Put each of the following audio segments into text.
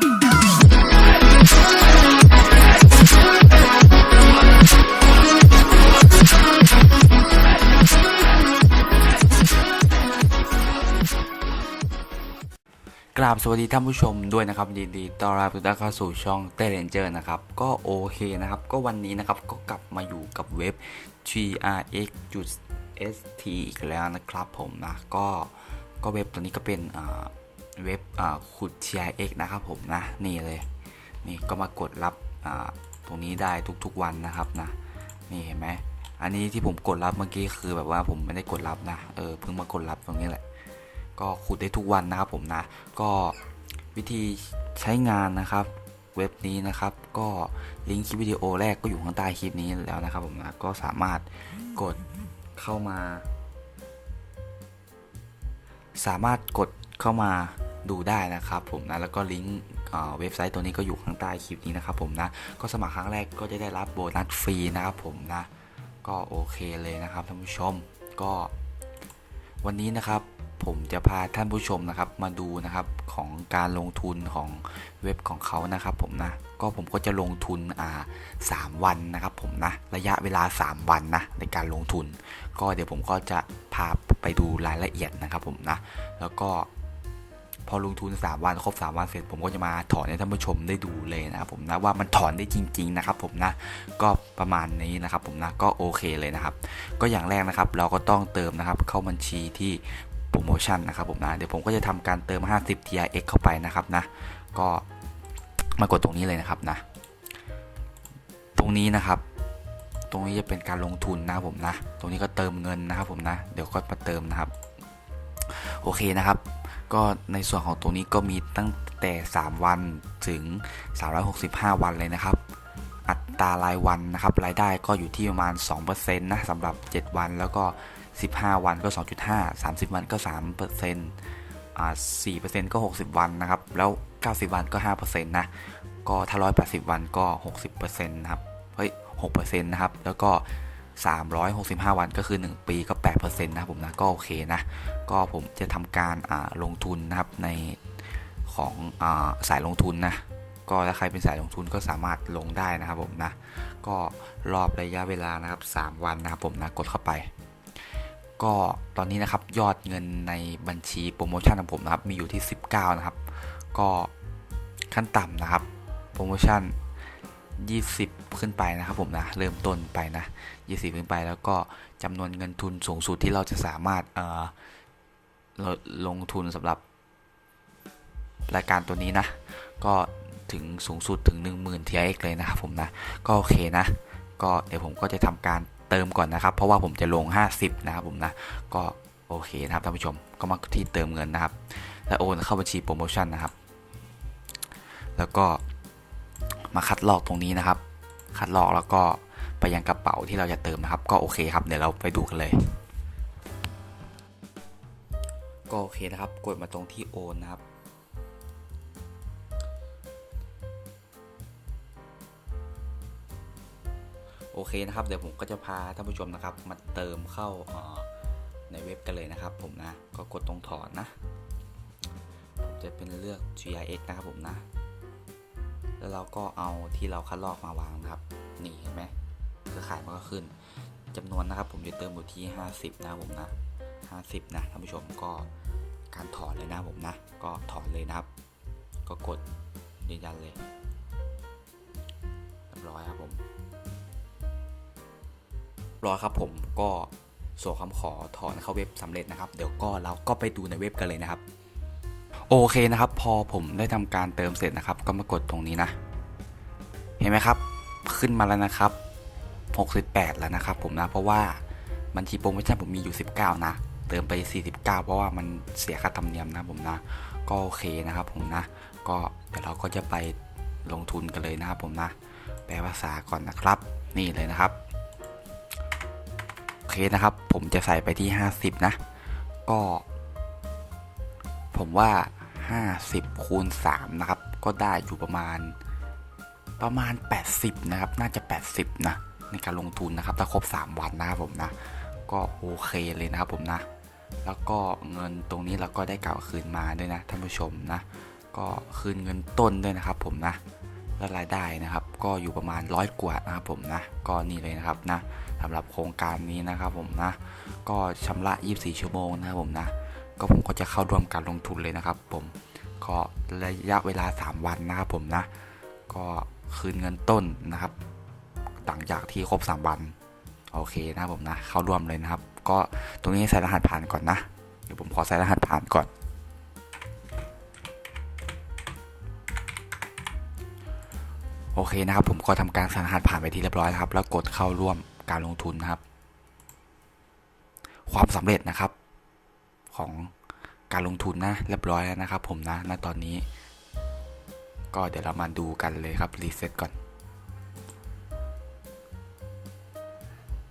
กราบสวัสดีท่านผู้ชมด้วยนะครับยินดีต้อนรับทุกท่านเข้าสู่ช่องเตเรนเจอร์นะครับ ก็โอเคนะครับ ก็วันนี้นะครับก็กลับมาอยู่กับเว็บ trx.st อีกแล้วนะครับผมนะ ก็ก็เว็บตัวนี้ก็เป็นอ่า เว็บขุด trx นะครับผมนะนี่เลยนี่ก็มากดรับตรงนี้ได้ทุกๆวันนะครับนะนี่เห็นไหมอันนี้ที่ผมกดรับเมื่อกี้คือแบบว่าผมไม่ได้กดรับนะเออเพิ่งมากดรับตรงนี้แหละ ก็ขุดได้ทุกวันนะครับผมนะก็วิธีใช้งานนะครับเว็บนี้นะครับก็ลิงก์คลิปวิดีโอแรกก็อยู่ข้างใต้คลิปนี้แล้วนะครับผมนะก็สามารถกดเข้ามา สามารถกดเข้ามา ดูได้นะครับผมนะแล้วก็ลิงก์เว็บไซต์ตัวนี้ก็อยู่ข้างใต้คลิปนี้นะครับผมนะก็สมัครครั้งแรกก็จะได้รับโบนัสฟรีนะครับผมนะก็โอเคเลยนะครับท่านผู้ชมก็ วันนี้นะครับผมจะพาท่านผู้ชมนะครับมาดูนะครับของการลงทุนของเว็บของเขานะครับผมนะก็ผมก็จะลงทุนอ่าสามวันนะครับผมนะระยะเวลา 3 วันนะในการลงทุน ก็เดี๋ยวผมก็จะพาไปดูรายละเอียดนะครับผมนะแล้วก็ พอลงทุน 3 วันครบ 3 วันเสร็จผมก็จะมาถอนให้ท่านผู้ชมได้ดูเลยนะครับผมนะว่ามันถอนได้จริง ๆ นะครับ ผมนะก็ประมาณนี้นะครับผมนะก็โอเคเลยนะครับ ก็อย่างแรกนะครับ เราก็ต้องเติมนะครับเข้าบัญชีที่โปรโมชั่นนะครับผมนะเดี๋ยวผมก็จะทำการเติม 50 TRX เข้าไปนะครับนะก็มากดตรงนี้เลยนะครับนะ ตรงนี้นะครับ ตรงนี้จะเป็นการลงทุนนะครับผมนะ ตรงนี้ก็เติมเงินนะครับผมนะ เดี๋ยวก็มาเติมนะครับ โอเคนะครับ ก็ในส่วนของตรงนี้ก็มีตั้งแต่ 3 วันถึง 365 วันเลยนะครับ อัตรารายวันนะครับ รายได้ก็อยู่ที่ประมาณ2%นะสำหรับ 7 วันแล้วก็ 15 วันก็ 2.5 30 วันก็ 3%อ่า4%ก็ 60 วันนะครับ แล้ว 90 วันก็ 5%นะ ก็ถ้า 180 วันก็ 60%นะครับเฮ้ย6%นะครับ แล้วก็365 วันก็คือ 1 ปีก็ 8%นะครับผมนะ ก็โอเคนะ ก็ผมจะทำการลงทุนนะครับในของอาสายลงทุนนะก็ถ้าใครเป็นสายลงทุนก็สามารถลงได้นะครับผมนะก็รอบระยะเวลานะครับ 3 วันนะครับผมนะกดเข้าไป ก็ตอนนี้นะครับยอดเงินในบัญชีโปรโมชั่นของผมนะครับมีอยู่ที่ 19 นะครับ ก็ขั้นต่ำนะครับโปรโมชั่น 20 ขึ้นไปนะครับผมนะเริ่มต้นไปนะ 20 ขึ้นไปแล้วก็จำนวนเงินทุนสูงสุดที่เราจะสามารถเอ่อ ลงทุนสำหรับรายการตัวนี้นะ ก็ถึงสูงสุดถึง 10,000 TRX เลยนะครับผมนะ ก็โอเคนะ ก็เดี๋ยวผมก็จะทำการเติมก่อนนะครับ เพราะว่าผมจะลง 50 นะครับผมนะ ก็โอเคนะครับท่านผู้ชม ก็มาที่เติมเงินนะครับ แล้วโอนเข้าบัญชีโปรโมชั่นนะครับ แล้วก็มาคัดลอกตรงนี้นะครับ คัดลอกแล้วก็ไปยังกระเป๋าที่เราจะเติมนะครับ ก็โอเคครับ เดี๋ยวเราไปดูกันเลย ก็โอเคนะครับ กดมาตรงที่โอนนะครับ โอเคนะครับ เดี๋ยวผมก็จะพาท่านผู้ชมนะครับ มาเติมเข้าในเว็บกันเลยนะครับ ผมนะ ก็กดตรงถอนนะ ผมจะเป็นเลือก GIX นะครับผมนะ แล้วเราก็เอาที่เราคัดลอกมาวางนะครับ นี่เห็นไหมเครือข่ายมันก็ขึ้นจำนวนนะครับ ผมจะเติมอยู่ที่ 50 นะครับผมนะ 50 นะท่านผู้ชมก็ การถอนเลยนะผมนะ ก็ถอนเลยนะครับ ก็กดยืนยันเลยเรียบร้อยครับผมรอครับผมก็ส่งคำขอถอนเข้าเว็บสำเร็จนะครับ เดี๋ยวก็เราก็ไปดูในเว็บกันเลยนะครับ โอเคนะครับ พอผมได้ทำการเติมเสร็จนะครับ ก็มากดตรงนี้นะ เห็นไหมครับ ขึ้นมาแล้วนะครับ 68 แล้วนะครับ ผมนะเพราะว่าบัญชีโปรโมชั่นผมมีอยู่ 19 นะ เติมไป 49 เพราะว่ามันเสียค่าธรรมเนียมนะผมนะ ก็โอเคนะครับผมนะ ก็เดี๋ยวเราก็จะไปลงทุนกันเลยนะครับผมนะ แปลภาษาก่อนนะครับ นี่เลยนะครับโอเคนะครับ ผมจะใส่ไปที่ 50 นะ ก็ ผมว่า 50คูณ3นะครับ ก็ได้อยู่ประมาณประมาณ 80 นะครับ น่าจะ 80 นะ ในการลงทุนนะครับ ถ้าครบ 3 วันนะครับผมนะ ก็โอเคเลยนะครับผมนะ แล้วก็เงินตรงนี้เราก็ได้กล่าวคืนมาด้วยนะท่านผู้ชมนะ ก็คืนเงินต้นด้วยนะครับ ผมนะและรายได้นะครับ ก็อยู่ประมาณร้อยกว่านะครับผมนะก็นี่เลยนะครับนะสำหรับโครงการนี้นะครับผมนะ ก็ชำระ 24 ชั่วโมงนะครับผมนะ ก็ผมก็จะเข้าร่วมการลงทุนเลยนะครับ ผมก็ระยะเวลา 3 วันนะครับผมนะ ก็คืนเงินต้นนะครับหลังจากที่ครบ 3 วัน โอเคนะครับผมนะ เข้าร่วมเลยนะครับ ก็ตรงนี้ใส่รหัสผ่านก่อนนะ เดี๋ยวผมขอใส่รหัสผ่านก่อน โอเคนะครับ ผมก็ทำการใส่รหัสผ่านไปที่เรียบร้อยครับ แล้วกดเข้าร่วมการลงทุนนะครับ ความสำเร็จนะครับ ของการลงทุนนะเรียบร้อยแล้วนะครับ ผมนะณตอนนี้ ก็เดี๋ยวเรามาดูกันเลยครับรีเซ็ตก่อน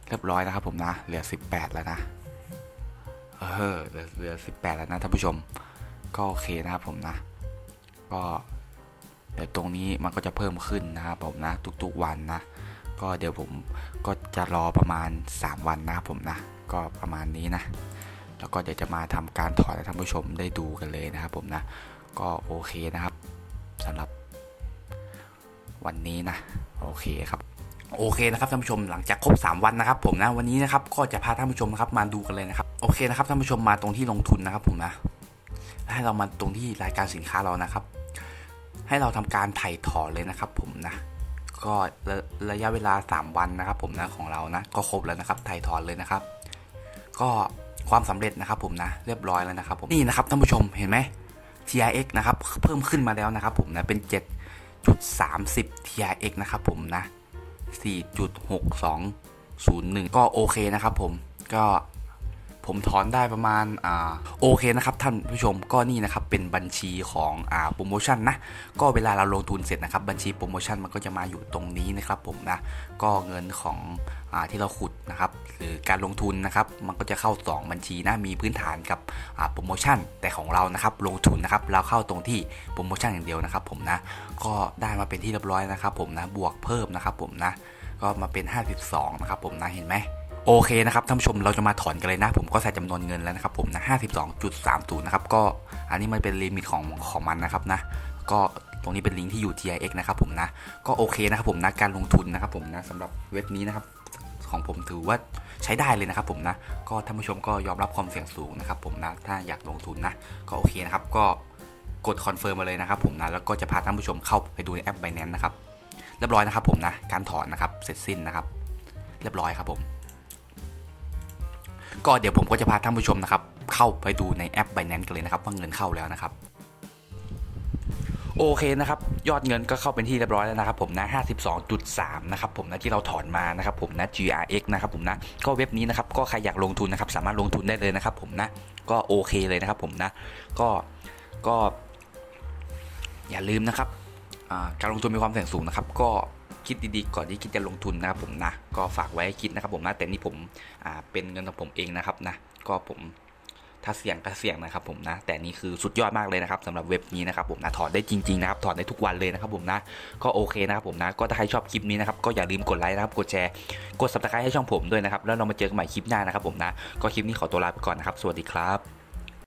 เรียบร้อยนะครับผมนะ เหลือ 18 แล้วนะ เออเหลือเหลือ 18 แล้วนะท่านผู้ชม ก็โอเคนะครับผมนะ ก็เดี๋ยวตรงนี้มันก็จะเพิ่มขึ้นนะครับผมนะ ทุกๆวันนะ ก็เดี๋ยวผมก็จะรอประมาณ 3 วันนะครับผมนะ ก็ประมาณนี้นะ แล้วก็เดี๋ยวจะมาทำการถอนให้ท่านผู้ชมได้ดูกันเลยนะครับผมนะ ก็โอเคนะครับสำหรับวันนี้นะ โอเคครับ โอเคนะครับท่านผู้ชมหลังจากครบ 3 วันนะครับผมนะวันนี้นะครับก็จะพาท่านผู้ชมนะครับมาดูกันเลยนะครับโอเคนะครับท่านผู้ชมมาตรงที่ลงทุนนะครับผมนะให้เรามาตรงที่รายการสินค้าเรานะครับ ให้เราทำการไถ่ถอนเลยนะครับ ผมนะก็ระระยะเวลา 3 วันนะครับ ผมนะของเรานะก็ครบแล้วนะครับไถ่ถอนเลยนะครับ ก็ความสำเร็จนะครับ ผมนะเรียบร้อยแล้วนะครับ ผมนี่นะครับท่านผู้ชมเห็นไหม TRX นะครับเพิ่มขึ้นมาแล้วนะครับ ผมนะเป็น 7.30 TRX นะครับ ผมนะ 4.6201 ก็โอเคนะครับผมก็ ผมถอนได้ประมาณอ่าโอเคนะครับท่านผู้ชมก็นี่นะครับเป็นบัญชีของอ่าโปรโมชั่นนะก็เวลาเราลงทุนเสร็จนะครับบัญชีโปรโมชั่นมันก็จะมาอยู่ตรงนี้นะครับผมนะก็เงินของอ่าที่เราขุดนะครับหรือการลงทุนนะครับมันก็จะเข้า 2 บัญชีนะมีพื้นฐานกับอ่าโปรโมชั่นแต่ของเรานะครับลงทุนนะครับเราเข้าตรงที่โปรโมชั่นอย่างเดียวนะครับผมนะก็ได้มาเป็นที่เรียบร้อยนะครับผมนะบวกเพิ่มนะครับผมนะก็มาเป็น 52 นะครับผมนะเห็นไหม โอเคนะครับท่านผู้ชมเราจะมาถอนกันเลยนะ ผมก็ใส่จำนวนเงินแล้วนะครับผมนะ52.30 นะครับก็อันนี้มันเป็นลิมิตของของมันนะครับนะ ก็ตรงนี้เป็นลิงก์ที่อยู่ TIX นะครับผมนะ ก็โอเคนะครับผมนะการลงทุนนะครับผมนะสำหรับเว็บนี้นะครับของผมถือว่าใช้ได้เลยนะครับผมนะ ก็ท่านผู้ชมก็ยอมรับความเสี่ยงสูงนะครับผมนะถ้าอยากลงทุนนะก็โอเคนะครับก็กดคอนเฟิร์มมาเลยนะครับผมนะแล้วก็จะพาท่านผู้ชมเข้าไปดูในแอป Binance นะครับเรียบร้อยนะครับผมนะการถอนนะครับเสร็จสิ้นนะครับ เรียบร้อยครับผม ก็เดี๋ยวผมก็จะพาท่านผู้ชมนะครับเข้าไปดูในแอป Binance กันเลยนะครับว่าเงินเข้าแล้วนะครับโอเคนะครับยอดเงินก็เข้าเป็นที่เรียบร้อยแล้วนะครับผมนะ 52.3 นะครับผมนะที่เราถอนมานะครับผมนะ GRX นะครับผมนะก็เว็บนี้นะครับก็ใครอยากลงทุนนะครับสามารถลงทุนได้เลยนะครับผมนะก็โอเคเลยนะครับผมนะก็ก็ อย่าลืมนะครับการลงทุนมีความเสี่ยงสูงนะครับก็ คิดดีๆก่อนที่คิดจะลงทุนนะครับผมนะก็ฝากไว้ให้คิดนะครับผมนะแต่นี่ผมเป็นเงินของผมเองนะครับนะก็ผมถ้าเสี่ยงก็เสี่ยงนะครับผมนะ แต่นี่คือสุดยอดมากเลยนะครับสำหรับเว็บนี้นะครับผมนะถอนได้จริงๆนะครับถอนได้ทุกวันเลยนะครับผมนะก็โอเคนะครับผมนะก็ถ้าใครชอบคลิปนี้นะครับก็อย่าลืมกดไลค์นะครับกดแชร์กด subscribe ให้ช่องผมด้วยนะครับแล้วเรามาเจอกันใหม่คลิปหน้านะครับผมนะก็คลิปนี้ขอตัวลาไปก่อนนะครับสวัสดีครับ